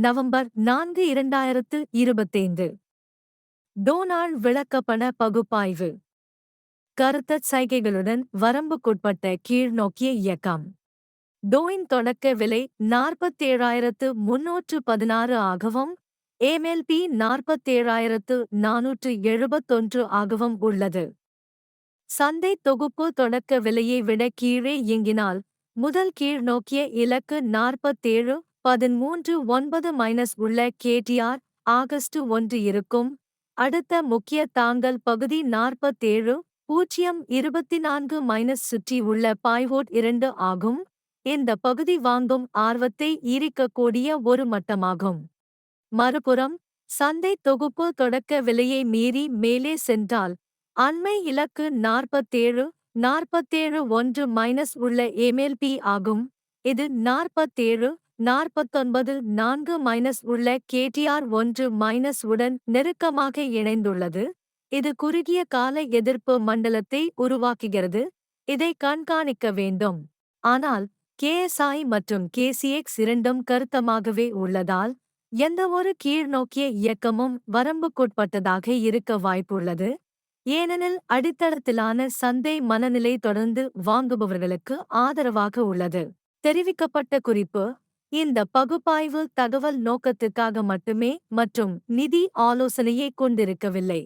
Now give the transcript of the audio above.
November நான்கு இரண்டாயிரத்து இருபத்தைந்து. டோனால்ட் விளக்கப்பண பகுப்பாய்வு. கருத்தச் சைகைகளுடன் வரம்புக்குட்பட்ட கீழ்நோக்கிய இயக்கம். டோயின் தொடக்க விலை நாற்பத்தேழாயிரத்து முன்னூற்று பதினாறு ஆகவும் ஏமெல்பி நாற்பத்தேழாயிரத்து நானூற்று எழுபத்தொன்று ஆகவும் உள்ளது. சந்தை தொகுப்பு தொடக்க விலையை விட கீழே இயங்கினால் முதல் கீழ்நோக்கிய இலக்கு நாற்பத்தேழு பதிமூன்று ஒன்பது மைனஸ் உள்ள கேடிஆர் ஆகஸ்ட் ஒன்று இருக்கும். அடுத்த முக்கிய தாங்கல் பகுதி நாற்பத்தேழு பூஜ்ஜியம் இருபத்தி நான்கு மைனஸ் சுற்றி உள்ள பாய்வோட் இரண்டு ஆகும். இந்த பகுதி வாங்கும் ஆர்வத்தை ஈரிக்கக்கூடிய ஒரு மட்டமாகும். மறுபுறம் சந்தை தொகுப்பு தொடக்க விலையை மீறி மேலே சென்றால் அண்மை இலக்கு நாற்பத்தேழு நாற்பத்தேழு ஒன்று மைனஸ் உள்ள எம்எல்பி ஆகும். இது நாற்பத்தேழு நாற்பத்தொன்பது நான்கு மைனஸ் உள்ள கேடிஆர் ஒன்று மைனஸ் உடன் நெருக்கமாக இணைந்துள்ளது. இது குறுகிய கால எதிர்ப்பு மண்டலத்தை உருவாக்குகிறது. இதை கண்காணிக்க வேண்டும். ஆனால் கேஎஸ்ஐ மற்றும் கேசிஎக்ஸ் இரண்டும் கருத்தமாகவே உள்ளதால் எந்தவொரு கீழ்நோக்கிய இயக்கமும் வரம்புக்குட்பட்டதாக இருக்க வாய்ப்புள்ளது. ஏனெனில் அடித்தளத்திலான சந்தை மனநிலை தொடர்ந்து வாங்குபவர்களுக்கு ஆதரவாக உள்ளது. தெரிவிக்கப்பட்ட குறிப்பு இந்த பகுப்பாய்வு தகவல் நோக்கத்துக்காக மட்டுமே மற்றும் நிதி ஆலோசனையை கொண்டிருக்கவில்லை.